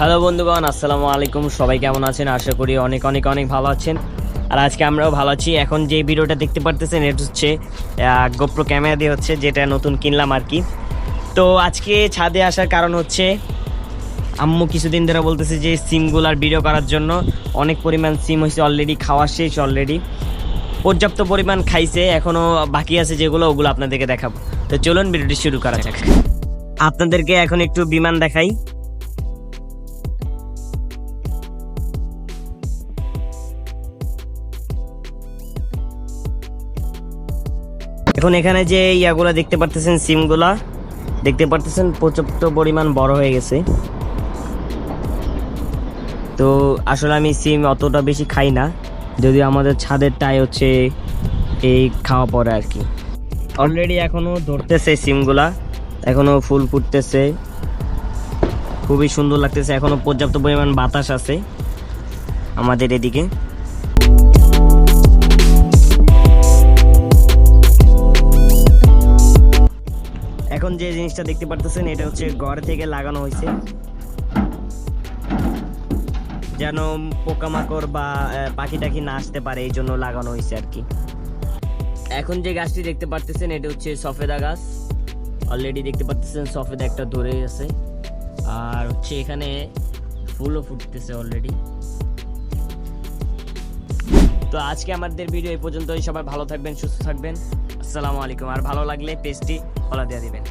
Hello বন্ধুগণ, আসসালামু আলাইকুম। সবাই কেমন আছেন? আশা করি অনেক অনেক অনেক ভালো আছেন। আর আজকে আমরাও ভালো আছি। এখন যে ভিডিওটা দেখতে পারতেছেন, এটা হচ্ছে গোপ্রো ক্যামেরা দিয়ে হচ্ছে যেটা নতুন কিনলাম আর কি। তো আজকে ছাদে আসার কারণ হচ্ছে, আম্মু কিছুদিন ধরে বলতেছে যে সিমগুলার ভিডিও করার জন্য অনেক পরিমাণ সিম হয়েছে অলরেডি খাওয়া শেষ অলরেডি পর্যাপ্ত পরিমাণ খাইছে এখনও বাকি আছে যেগুলো, ওগুলো আপনাদেরকে দেখাবো। তো চলুন, ভিডিওটি শুরু করা যাক। আপনাদেরকে এখন একটু বিমান দেখাই। এখন এখানে যে ইয়াগুলা দেখতে পারতেছেন, সিমগুলা, দেখতে পারতেছেন পর্যাপ্ত পরিমাণ বড় হয়ে গেছে। তো আসলে আমি সিম অতটা বেশি খাই না, যদিও আমাদের ছাদেরটাই হচ্ছে এই খাওয়া পরে আর কি। অলরেডি এখনও ধরতেছে সিমগুলা, এখনও ফুল ফুটতেছে, খুবই সুন্দর লাগতেছে, এখনও পর্যাপ্ত পরিমাণ বাতাস আছে আমাদের এদিকে। এখন যে জিনিসটা দেখতে পারতেছেন, এটা হচ্ছে ঘর থেকে লাগানো হয়েছে। যেন পোকামাকড় বা পাখি টাখি না আসতে পারে, এই জন্য লাগানো হয়েছে আর কি। এখন যে গাছটি দেখতে পারতেছেন, এটা হচ্ছে সফেদা গাছ। অলরেডি দেখতে পারতেছেন, সফেদা একটা ধরে আছে। আর হচ্ছে এখানে ফুলও ফুটতেছে অলরেডি তো আজকে আমাদের ভিডিও এই পর্যন্তই। সবাই ভালো থাকবেন, সুস্থ থাকবেন। আসসালামু আলাইকুম। আর ভালো লাগলে পেজটি ফলো দিয়ে দিবেন।